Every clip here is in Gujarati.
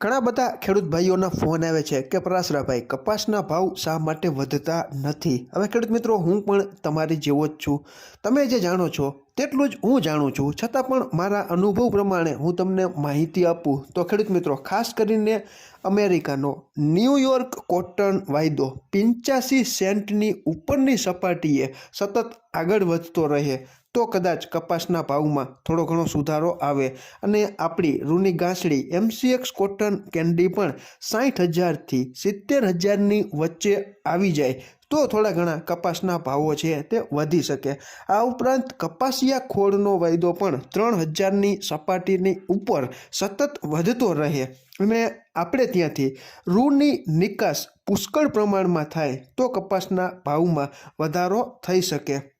ઘણા બધા ખેડૂત ભાઈઓના ફોન આવે છે કે પરાસરાભાઈ કપાસના ભાવ શા માટે વધતા નથી? હવે ખેડૂત મિત્રો, હું પણ તમારી જેવો જ છું. તમે જે જાણો છો તેટલું જ હું જાણું છું. છતાં પણ મારા અનુભવ પ્રમાણે હું તમને માહિતી આપું. તો ખેડૂત મિત્રો, ખાસ કરીને અમેરિકાનો ન્યૂયોર્ક કોટન વાયદો પંચ્યાસી સેન્ટની ઉપરની સપાટીએ સતત આગળ વધતો રહે. તો કદાચ કપાસના ભાવમાં થોડો ઘણો સુધારો આવે અને આપણી રૂની ગાંસડી એમસીએક્સ કોટન કેન્ડી પણ સાઠ હજારથી સિત્તેર હજારની વચ્ચે આવી જાય તો થોડા ઘણા કપાસના ભાવો છે તે વધી શકે. આ ઉપરાંત કપાસિયા ખોળનો વાયદો પણ ત્રણ હજારની સપાટીની ઉપર સતત વધતો રહે અને આપણે ત્યાંથી રૂની નિકાસ પુષ્કળ પ્રમાણમાં થાય તો કપાસના ભાવમાં વધારો થઈ શકે.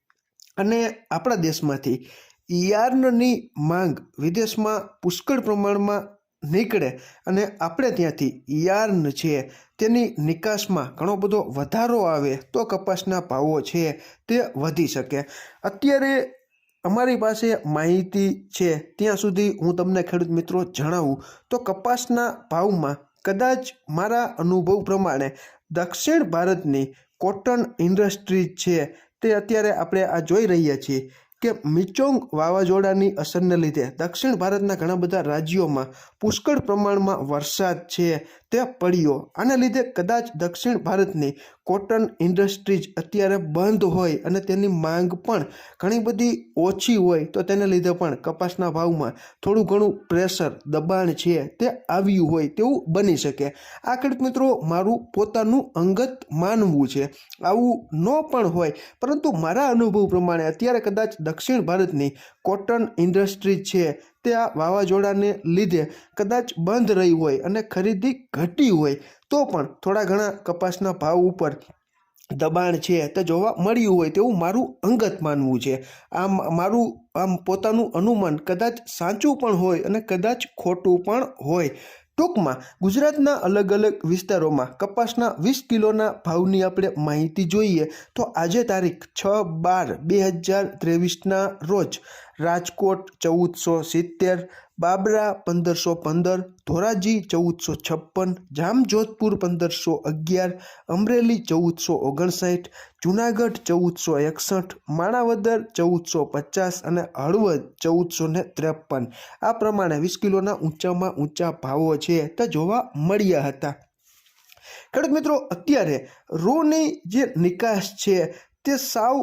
અને આપણા દેશમાંથી યાર્નની માંગ વિદેશમાં પુષ્કળ પ્રમાણમાં નીકળે અને આપણે ત્યાંથી યાર્ન છે તેની નિકાસમાં ઘણો બધો વધારો આવે તો કપાસના ભાવો છે તે વધી શકે. અત્યારે અમારી પાસે માહિતી છે ત્યાં સુધી હું તમને ખેડૂત મિત્રો જણાવું તો કપાસના ભાવમાં કદાચ મારા અનુભવ પ્રમાણે દક્ષિણ ભારતની કોટન ઇન્ડસ્ટ્રી છે તે અત્યારે આપણે આ જોઈ રહ્યા છીએ કે મિચોંગ વાવાઝોડાની અસરને લીધે દક્ષિણ ભારતના ઘણા બધા રાજ્યોમાં પુષ્કળ પ્રમાણમાં વરસાદ છે તે પડ્યો આને લીધે કદાચ દક્ષિણ ભારતની કોટન ઇન્ડસ્ટ્રીઝ અત્યારે બંધ હોય અને તેની માંગ પણ ઘણી બધી ઓછી હોય, તો તેને લીધે પણ કપાસના ભાવમાં થોડું ઘણું પ્રેશર, દબાણ છે તે આવ્યું હોય તેવું બની શકે. આ ખેડૂત મિત્રો, મારું પોતાનું અંગત માનવું છે. આવું ન પણ હોય, પરંતુ મારા અનુભવ પ્રમાણે અત્યારે કદાચ દક્ષિણ ભારતની કોટન ઇન્ડસ્ટ્રી છે તે આ વાવાઝોડાને લીધે કદાચ બંધ રહી હોય અને ખરીદી ઘટી હોય, તો પણ થોડા ઘણા કપાસના ભાવ ઉપર દબાણ છે તે જોવા મળ્યું હોય તેવું મારું અંગત માનવું છે. આમ મારું, આમ પોતાનું અનુમાન કદાચ સાચું પણ હોય અને કદાચ ખોટું પણ હોય. ટૂંકમાં, ગુજરાતના અલગ અલગ વિસ્તારોમાં કપાસના વીસ કિલોના ભાવની આપણે માહિતી જોઈએ, તો આજે તારીખ છ બાર બે હજાર ત્રેવીસના રોજ રાજકોટ ચૌદસો સિત્તેર, બાબરા પંદરસો પંદર, ધોરાજી ચૌદસો છપ્પન, જામજોધપુર પંદરસો અગિયાર, અમરેલી ચૌદસો ઓગણસાઠ, જુનાગઢ ચૌદસો એકસઠ, માણાવદર ચૌદસો પચાસ અને હળવદ ચૌદસો ને ત્રેપન. આ પ્રમાણે વીસ કિલોના ઊંચામાં ઊંચા ભાવો છે તે જોવા મળ્યા હતા. ખેડૂત મિત્રો, અત્યારે રૂની જે નિકાસ છે તે સાવ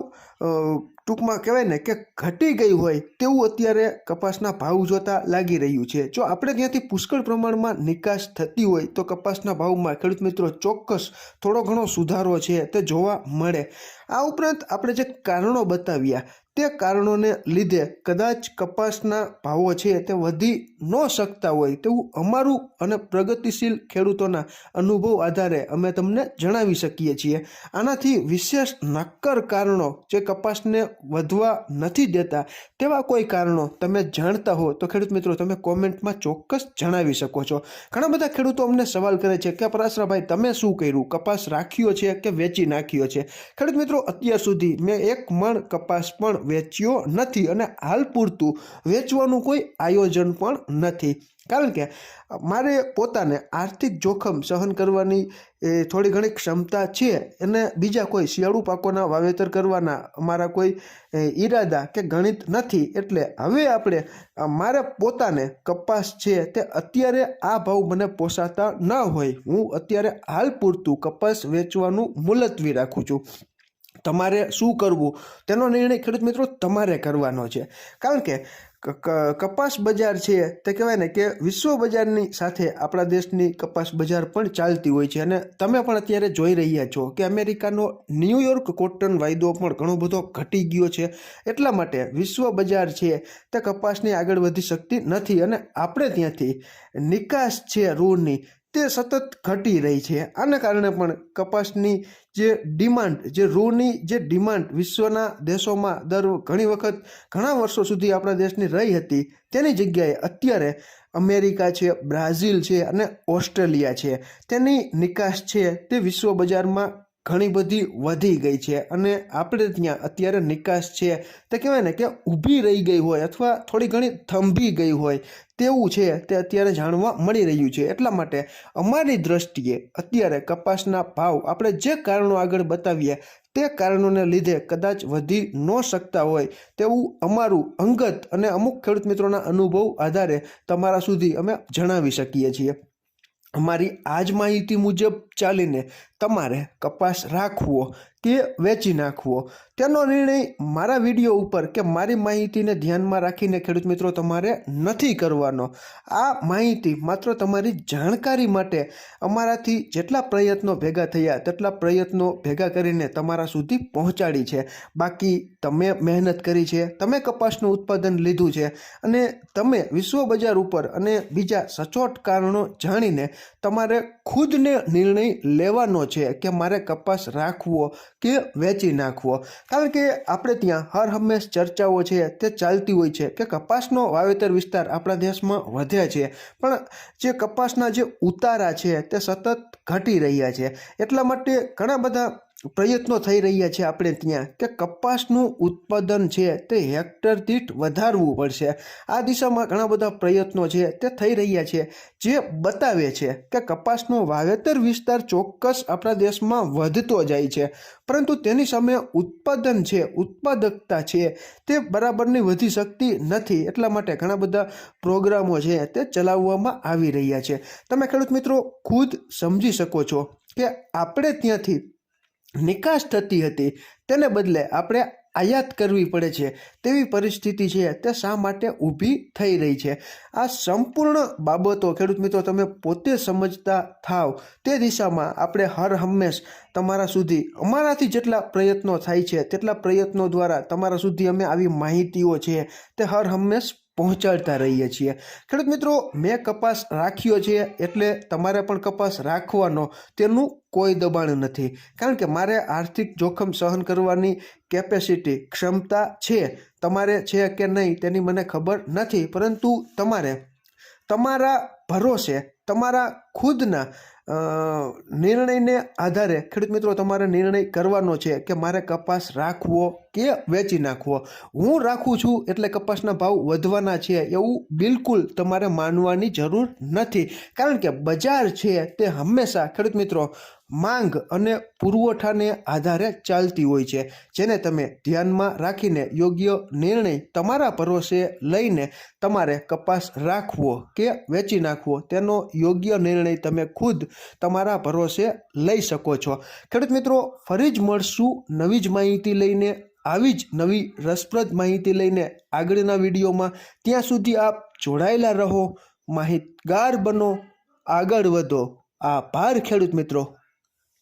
ટૂંકમાં કહેવાય ને કે ઘટી ગઈ હોય તેવું અત્યારે કપાસના ભાવ જોતાં લાગી રહ્યું છે. જો આપણે ત્યાંથી પુષ્કળ પ્રમાણમાં નિકાસ થતી હોય તો કપાસના ભાવમાં ખેડૂત મિત્રો ચોક્કસ થોડો ઘણો સુધારો છે તે જોવા મળે. આ ઉપરાંત આપણે જે કારણો બતાવ્યા તે કારણોને લીધે કદાચ કપાસના ભાવો છે તે વધી ન શકતા હોય તેવું અમારું અને પ્રગતિશીલ ખેડૂતોના અનુભવ આધારે અમે તમને જણાવી શકીએ છીએ. આનાથી વિશેષ નક્કર કારણો જે કપાસને વધવા નથી દેતા તેવા કોઈ કારણો તમે જાણતા હો તો ખેડૂત મિત્રો તમે કોમેન્ટમાં ચોક્કસ જણાવી શકો છો. ઘણા બધા ખેડૂતો અમને સવાલ કરે છે કે પરાશરાભાઈ તમે શું કર્યું? કપાસ રાખ્યો છે કે વેચી નાખ્યો છે? ખેડૂત મિત્રો, અત્યાર સુધી મેં એક મણ કપાસ પણ વેચ્યો નથી અને હાલ પૂરતું વેચવાનું કોઈ આયોજન પણ નથી. કારણ કે મારે પોતાને આર્થિક જોખમ સહન કરવાની થોડી ઘણી ક્ષમતા છે અને બીજા કોઈ શિયાળુ પાકોના વાવેતર કરવાના અમારા કોઈ ઈરાદા કે ગણિત નથી. એટલે હવે આપણે મારે પોતાને કપાસ છે તે અત્યારે આ ભાવ મને પોસાતા ન હોય. હું અત્યારે હાલ પૂરતું કપાસ વેચવાનું મુલતવી રાખું છું. તમારે શું કરવું? તેનો નિર્ણય ખેડૂત મિત્રો તમારે કરવાનો છે. કારણ ક- કપાસ બજાર છે. તે કહેવાય ને કે વિશ્વ બજારની સાથે આપણા દેશની કપાસ બજાર પણ ચાલતી હોય છે. અને તમે પણ અત્યારે જોઈ રહ્યા છો કે અમેરિકાનો ન્યૂયોર્ક કોટન વાયદો પણ ઘણો બધો ઘટી ગયો છે. એટલા માટે વિશ્વ બજાર છે તે કપાસની આગળ વધી શકતી નથી. અને આપણે ત્યાંથી નિકાસ છે રૂની તે સતત ઘટી રહી છે. આના કારણે પણ કપાસની જે ડિમાન્ડ, જે રૂની જે ડિમાન્ડ વિશ્વના દેશોમાં દર ઘણી વખત ઘણા વર્ષો સુધી આપણા દેશની રહી હતી, તેની જગ્યાએ અત્યારે અમેરિકા છે, બ્રાઝિલ છે અને ઓસ્ટ્રેલિયા છે. તેની નિકાસ છે તે વિશ્વ બજારમાં ઘણી બધી વધી ગઈ છે અને આપણે ત્યાં અત્યારે નિકાસ છે. તે કહેવાય ને કે ઊભી રહી ગઈ હોય અથવા થોડી ઘણી થંભી ગઈ હોય તેવું છે તે અત્યારે જાણવા મળી રહ્યું છે. એટલા માટે અમારી દ્રષ્ટિએ અત્યારે કપાસના ભાવ આપણે જે કારણો આગળ બતાવીએ તે કારણોને લીધે કદાચ વધી ન શકતા હોય તેવું અમારું અંગત અને અમુક ખેડૂત મિત્રોના અનુભવ આધારે તમારા સુધી અમે જણાવી શકીએ છીએ. અમારી આ જ માહિતી મુજબ ચાલીને તમારે કપાસ રાખવો કે વેચી નાખવો? તેનો નિર્ણય મારા વીડિયો ઉપર કે મારી માહિતીને ધ્યાનમાં રાખીને ખેડૂત મિત્રો તમારે નથી કરવાનો. આ માહિતી માત્ર તમારી જાણકારી માટે અમારાથી જેટલા પ્રયત્નો ભેગા થયા તેટલા પ્રયત્નો ભેગા કરીને તમારા સુધી પહોંચાડી છે. બાકી તમે મહેનત કરી છે, તમે કપાસનું ઉત્પાદન લીધું છે અને તમે વિશ્વ બજાર ઉપર અને બીજા સચોટ કારણો જાણીને તમારે ખુદને નિર્ણય લેવાનો છે. કે મારે કપાસ રાખવો કે વેચી નાખવો? કારણ કે આપણે ત્યાં હર હંમેશ ચર્ચાઓ છે, તે ચાલતી હોય છે કે કપાસનો વાવેતર વિસ્તાર આપણા દેશમાં વધે છે. પણ જે કપાસના જે ઉતારા છે, તે સતત ઘટી રહ્યા છે. એટલા માટે ઘણા બધા પ્રયત્નો થઈ રહ્યા છે આપણે ત્યાં કે કપાસનું ઉત્પાદન છે તે હેક્ટર દીઠ વધારવું પડશે. આ દિશામાં ઘણા બધા પ્રયત્નો છે તે થઈ રહ્યા છે. જે બતાવે છે કે કપાસનો વાવેતર વિસ્તાર ચોક્કસ આપણા દેશમાં વધતો જાય છે, પરંતુ તેની સામે ઉત્પાદન છે, ઉત્પાદકતા છે તે બરાબરની વધી શકતી નથી. એટલા માટે ઘણા બધા પ્રોગ્રામો છે તે ચલાવવામાં આવી રહ્યા છે. તમે ખેડૂત મિત્રો ખુદ સમજી શકો છો કે આપણે ત્યાંથી નિકાસ થતી હતી. તેને બદલે આપણે આયાત કરવી પડે છે. તેવી પરિસ્થિતિ છે. તે શા માટે ઊભી થઈ રહી છે? આ સંપૂર્ણ બાબતો ખેડૂત મિત્રો તમે પોતે સમજતા થાવ. તે દિશામાં આપણે હર હંમેશ તમારા સુધી, અમારાથી જેટલા પ્રયત્નો થાય છે, તેટલા પ્રયત્નો દ્વારા તમારા સુધી અમે આવી માહિતીઓ છે. તે હર હંમેશ પહોંચાડતા રહીએ છીએ. ખેડૂત મિત્રો, મેં કપાસ રાખ્યો છે એટલે તમારે પણ કપાસ રાખવાનો, તેનું કોઈ દબાણ નથી. કારણ કે મારે આર્થિક જોખમ સહન કરવાની કેપેસિટી ક્ષમતા છે. તમારે છે કે નહીં તેની મને ખબર નથી, પરંતુ તમારે, તમારા ભરોસે તમારા ખુદના નિર્ણયને આધારે, ખેડૂત મિત્રો, તમારે નિર્ણય કરવાનો છે કે મારે કપાસ રાખવો કે વેચી નાખવો. હું રાખું છું એટલે કપાસના ભાવ વધવાના છે એવું બિલકુલ તમારે માનવાની જરૂર નથી. કારણ કે બજાર છે તે હંમેશા, ખેડૂત મિત્રો માંગ અને પુરવઠાને આધારે ચાલતી હોય છે, જેને તમે ધ્યાનમાં રાખીને યોગ્ય નિર્ણય તમારા ભરોસે લઈને તમારે કપાસ રાખવો કે વેચી નાખવો, તેનો યોગ્ય નિર્ણય તમે ખુદ તમારા ભરોસે લઈ શકો છો. ખેડૂત મિત્રો, ફરી જ મળશું નવી જ માહિતી લઈને, આવી જ નવી રસપ્રદ માહિતી લઈને આગળના વિડીયોમાં. ત્યાં સુધી આપ જોડાયેલા રહો, માહિતગાર બનો, આગળ વધો. આભાર ખેડૂત મિત્રો.